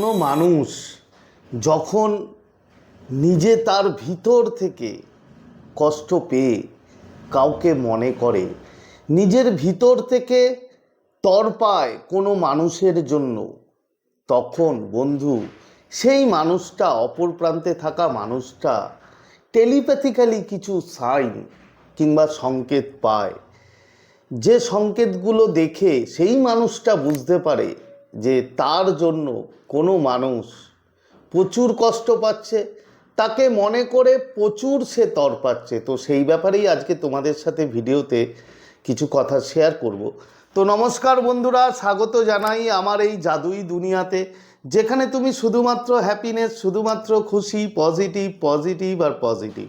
কোনো মানুষ যখন নিজে তার ভিতর থেকে কষ্ট পেয়ে কাউকে মনে করে, নিজের ভিতর থেকে তর পায় কোনো মানুষের জন্য, তখন বন্ধু, সেই মানুষটা, অপর প্রান্তে থাকা মানুষটা টেলিপ্যাথিক্যালি কিছু সাইন কিংবা সংকেত পায়। যে সংকেতগুলো দেখে সেই মানুষটা বুঝতে পারে যে তার জন্য কোনো মানুষ প্রচুর কষ্ট পাচ্ছে, তাকে মনে করে প্রচুর সে তর পাচ্ছে। তো সেই ব্যাপারেই আজকে তোমাদের সাথে ভিডিওতে কিছু কথা শেয়ার করব। তো নমস্কার বন্ধুরা, স্বাগত জানাই আমার এই জাদুই দুনিয়াতে, যেখানে তুমি শুধুমাত্র হ্যাপিনেস শুধুমাত্র খুশি পজিটিভ পজিটিভ আর পজিটিভ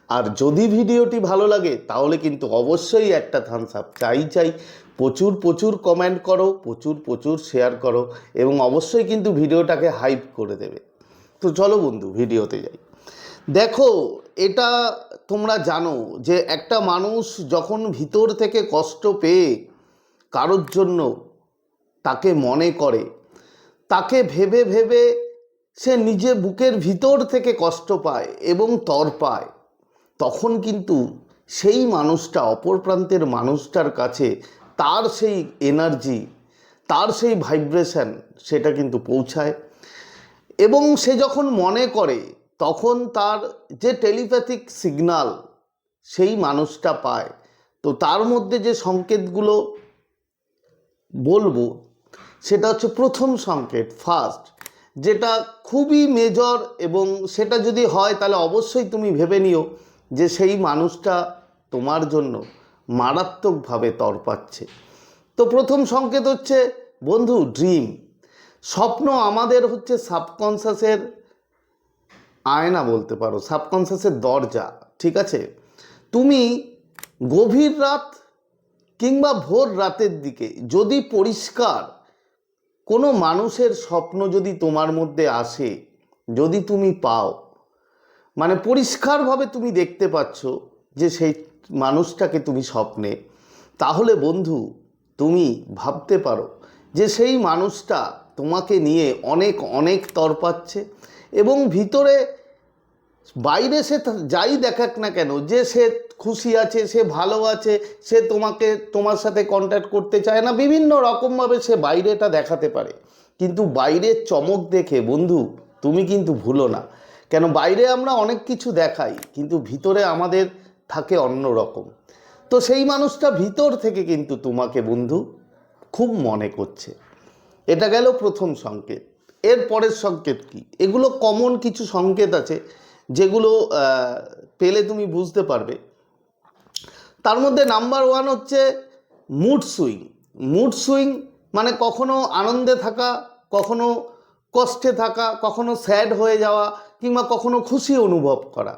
আর যদি ভিডিওটি ভালো লাগে, তাহলে কিন্তু অবশ্যই একটা থামস আপ চাই চাই, প্রচুর প্রচুর কমেন্ট করো, প্রচুর প্রচুর শেয়ার করো এবং অবশ্যই কিন্তু ভিডিওটাকে হাইপ করে দেবে। তো চলো বন্ধু, ভিডিওতে যাই। দেখো, এটা তোমরা জানো যে একটা মানুষ যখন ভিতর থেকে কষ্ট পেয়ে কারোর জন্য তাকে মনে করে, তাকে ভেবে ভেবে সে নিজে বুকের ভিতর থেকে কষ্ট পায় এবং তর পায়। তখন কিন্তু সেই মানুষটা, অপর প্রান্তের মানুষটার কাছে তার সেই এনার্জি তার সেই ভাইব্রেশন সেটা কিন্তু পৌঁছায়। এবং সে যখন মনে করে, তখন তার যে টেলিপ্যাথিক সিগনাল সেই মানুষটা পায়। তো তার মধ্যে যে সংকেতগুলো বলব, সেটা হচ্ছে প্রথম সংকেত ফার্স্ট যেটা খুবই মেজর এবং সেটা যদি হয় তাহলে অবশ্যই তুমি ভেবে নিও। যে সেই মানুষটা তোমার জন্য মারাত্মকভাবে তরপাচ্ছে। তো প্রথম সংকেত হচ্ছে, বন্ধু ড্রিম স্বপ্ন আমাদের হচ্ছে সাবকনসাসের আয়না বলতে পারো সাবকনসাসের দরজা, ঠিক আছে? তুমি গভীর রাত কিংবা ভোর রাতের দিকে যদি পরিষ্কার কোনো মানুষের স্বপ্ন যদি তোমার মধ্যে আসে, যদি তুমি পাও মানে পরিষ্কারভাবে তুমি দেখতে পাচ্ছ যে সেই মানুষটাকে তুমি স্বপ্নে। তাহলে বন্ধু, তুমি ভাবতে পারো যে সেই মানুষটা তোমাকে নিয়ে অনেক অনেক তর পাচ্ছে এবং ভিতরে বাইরে সে যাই দেখাক না কেন, যে সে খুশি আছে, সে ভালো আছে, সে তোমাকে, তোমার সাথে কন্ট্যাক্ট করতে চায় না, বিভিন্ন রকমভাবে সে বাইরেটা দেখাতে পারে। কিন্তু বাইরের চমক দেখে বন্ধু, তুমি কিন্তু ভুলো না। কেন বাইরে আমরা অনেক কিছু দেখাই, কিন্তু ভিতরে আমাদের থাকে অন্য রকম। তো সেই মানুষটা ভিতর থেকে কিন্তু তোমাকে বন্ধু খুব মনে করছে। এটা গেল প্রথম সংকেত। এর পরের সংকেত কি? এগুলো কমন কিছু সংকেত আছে, যেগুলো পেলে তুমি বুঝতে পারবে। তার মধ্যে নাম্বার ওয়ান হচ্ছে মুড সুইং মুড সুইং মানে কখনো আনন্দে থাকা, কখনো কষ্টে থাকা, কখনো স্যাড হয়ে যাওয়া কিংবা কখনো খুশি অনুভব করা।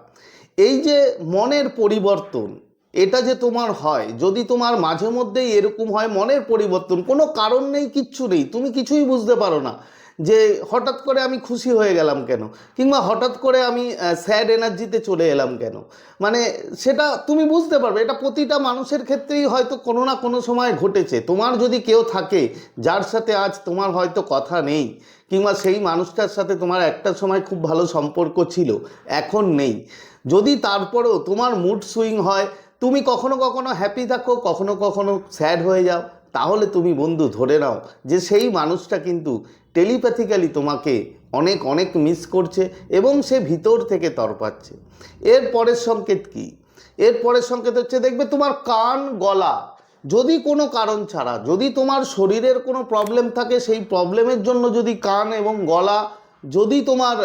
এই যে মনের পরিবর্তন, এটা যে তোমার হয়, যদি তোমার মাঝে মধ্যেই এরকম হয় মনের পরিবর্তন, কোনো কারণ নেই, কিচ্ছু নেই, তুমি কিছুই বুঝতে পারো না। যে হঠাৎ করে আমি খুশি হয়ে গেলাম কেন? কিংবা হঠাৎ করে আমি স্যাড এনার্জিতে চলে এলাম কেন? মানে সেটা তুমি বুঝতে পারবে। এটা প্রতিটা মানুষের ক্ষেত্রেই হয়তো কোনো না কোনো সময় ঘটেছে। তোমার যদি কেউ থাকে, যার সাথে আজ তোমার হয়তো কথা নেই, কিংবা সেই মানুষটার সাথে তোমার একটা সময় খুব ভালো সম্পর্ক ছিল, এখন নেই। যদি তারপরেও তোমার মুড সুইং হয়, তুমি কখনো কখনো হ্যাপি থাকো, কখনো কখনো স্যাড হয়ে যাও, তাহলে তুমি বন্ধু ধরে নাও যে সেই মানুষটা কিন্তু টেলিপ্যাথিক্যালি তোমাকে অনেক অনেক মিস করছে এবং সে ভিতর থেকে তরপাচ্ছে এর পরের সংকেত কি? এর পরের সংকেত হচ্ছে, দেখবে তোমার কান, গলা, যদি কোনো কারণ ছাড়া, যদি তোমার শরীরের কোনো প্রবলেম থাকে, সেই প্রবলেমের জন্য যদি কান এবং গলা যদি তোমার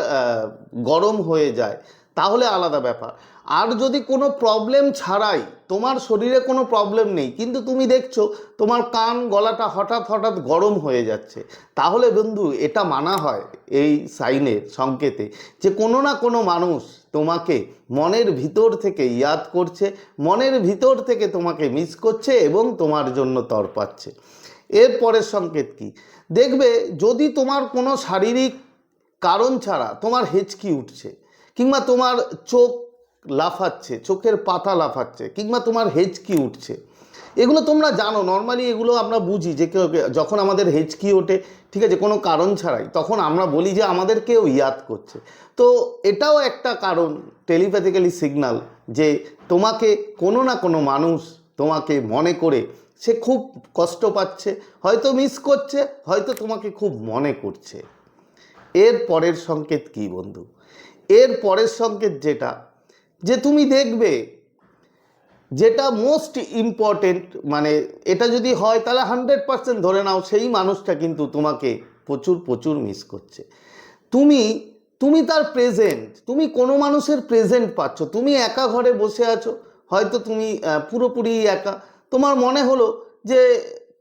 গরম হয়ে যায় তাহলে আলাদা ব্যাপার। আর যদি কোনো প্রবলেম ছাড়াই, তোমার শরীরে কোনো প্রবলেম নেই, কিন্তু তুমি দেখছ তোমার কান, গলাটা হঠাৎ হঠাৎ গরম হয়ে যাচ্ছে, তাহলে বন্ধু এটা মানা হয় এই সাইনের সংকেতে যে কোনো না কোনো মানুষ তোমাকে মনের ভিতর থেকে ইয়াদ করছে, মনের ভিতর থেকে তোমাকে মিস করছে এবং তোমার জন্য তরপাচ্ছে এর পরের সংকেত কি? দেখবে যদি তোমার কোনো শারীরিক কারণ ছাড়া তোমার হেঁচকি উঠছে কিংবা তোমার চোখ লাফাচ্ছে, চোখের পাতা লাফাচ্ছে, কিংবা তোমার হেঁচকি উঠছে। এগুলো তোমরা জানো নর্মালি এগুলো আমরা বুঝি যে কেউ যখন আমাদের হেঁচকি ওঠে, ঠিক আছে, কোনো কারণ ছাড়াই, তখন আমরা বলি যে আমাদের কেউ ইয়াদ করছে। তো এটাও একটা কারণ টেলিপ্যাথিক্যালি সিগনাল যে তোমাকে কোনো না কোনো মানুষ তোমাকে মনে করে, সে খুব কষ্ট পাচ্ছে, হয়তো মিস করছে, হয়তো তোমাকে খুব মনে করছে। এর পরের সংকেত কি বন্ধু? এর পরের সংকেত যেটা, যে তুমি দেখবে যেটা মোস্ট ইম্পর্টেন্ট মানে এটা যদি হয় তাহলে হান্ড্রেড পার্সেন্ট ধরে নাও সেই মানুষটা কিন্তু তোমাকে প্রচুর প্রচুর মিস করছে। তুমি তুমি তার প্রেজেন্ট তুমি কোনো মানুষের প্রেজেন্ট পাচ্ছ, তুমি একা ঘরে বসে আছো, হয়তো তুমি পুরোপুরি একা। তোমার মনে হলো যে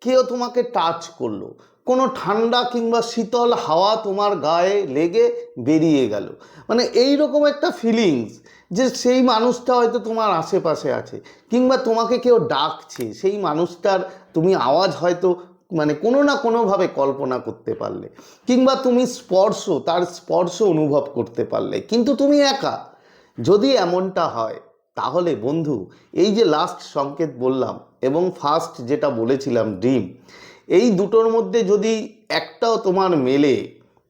কেউ তোমাকে টাচ করল। কোনো ঠান্ডা কিংবা শীতল হাওয়া তোমার গায়ে লেগে বেরিয়ে গেল। মানে এই রকম একটা ফিলিংস যে সেই মানুষটা হয়তো তোমার আশেপাশে আছে কিংবা তোমাকে কেউ ডাকছে, সেই মানুষটার তুমি আওয়াজ হয়তো মানে কোনো না কোনোভাবে কল্পনা করতে পারলে কিংবা তুমি স্পর্শ, তার স্পর্শ অনুভব করতে পারলে। কিন্তু তুমি একা। যদি এমনটা হয়, তাহলে বন্ধু, এই যে লাস্ট সংকেত বললাম এবং ফার্স্ট যেটা বলেছিলাম ড্রিম এই দুটোর মধ্যে যদি একটাও তোমার মেলে,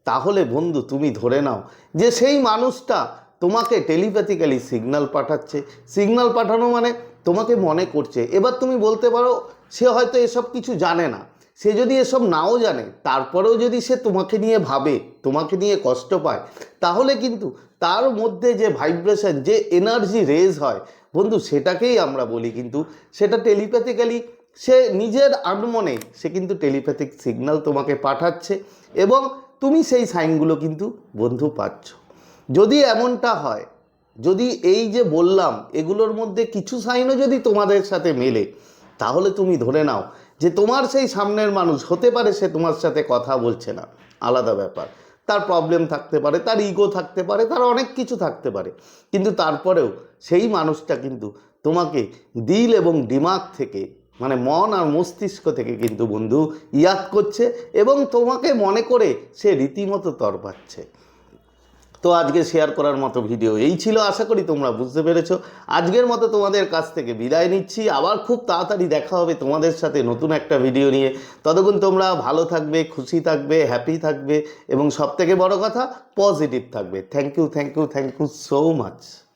তাহলে বন্ধু তুমি ধরে নাও যে সেই মানুষটা তোমাকে টেলিপ্যাথিক্যালি সিগনাল পাঠাচ্ছে। সিগনাল পাঠানো মানে তোমাকে মনে করছে। এবার তুমি বলতে পারো, সে হয়তো এসব কিছু জানে না। সে যদি এসব নাও জানে, তারপরেও যদি সে তোমাকে নিয়ে ভাবে, তোমাকে নিয়ে কষ্ট পায়, তাহলে কিন্তু তার মধ্যে যে ভাইব্রেশন যে এনার্জি রেজ হয়, বন্ধু সেটাকেই আমরা বলি কিন্তু সেটা টেলিপ্যাথিক্যালি সে নিজের আনমনে সে কিন্তু টেলিপ্যাথিক সিগন্যাল তোমাকে পাঠাচ্ছে এবং তুমি সেই সাইনগুলো কিন্তু বন্ধু পাচ্ছ। যদি এমনটা হয়, যদি এই যে বললাম এগুলোর মধ্যে কিছু সাইনও যদি তোমাদের সাথে মেলে, তাহলে তুমি ধরে নাও যে তোমার সেই সামনের মানুষ হতে পারে সে তোমার সাথে কথা বলছে না। আলাদা ব্যাপার। তার প্রবলেম থাকতে পারে, তার ইগো থাকতে পারে, তার অনেক কিছু থাকতে পারে। কিন্তু তারপরেও সেই মানুষটা কিন্তু তোমাকে দিল এবং দিমাগ থেকে মানে মন আর মস্তিষ্ক থেকে কিন্তু বন্ধু ইয়াদ করছে এবং তোমাকে মনে করে সে রীতিমতো তরপাচ্ছে। তো আজকে শেয়ার করার মতো ভিডিও এই ছিল, আশা করি তোমরা বুঝতে পেরেছ। আজকের মতো তোমাদের কাছ থেকে বিদায় নিচ্ছি। আবার খুব তাড়াতাড়ি দেখা হবে তোমাদের সাথে নতুন একটা ভিডিও নিয়ে। ততক্ষণ তোমরা ভালো থাকবে, খুশি থাকবে হ্যাপি থাকবে এবং সব থেকে বড় কথা পজিটিভ থাকবে। Thank you thank you thank you so much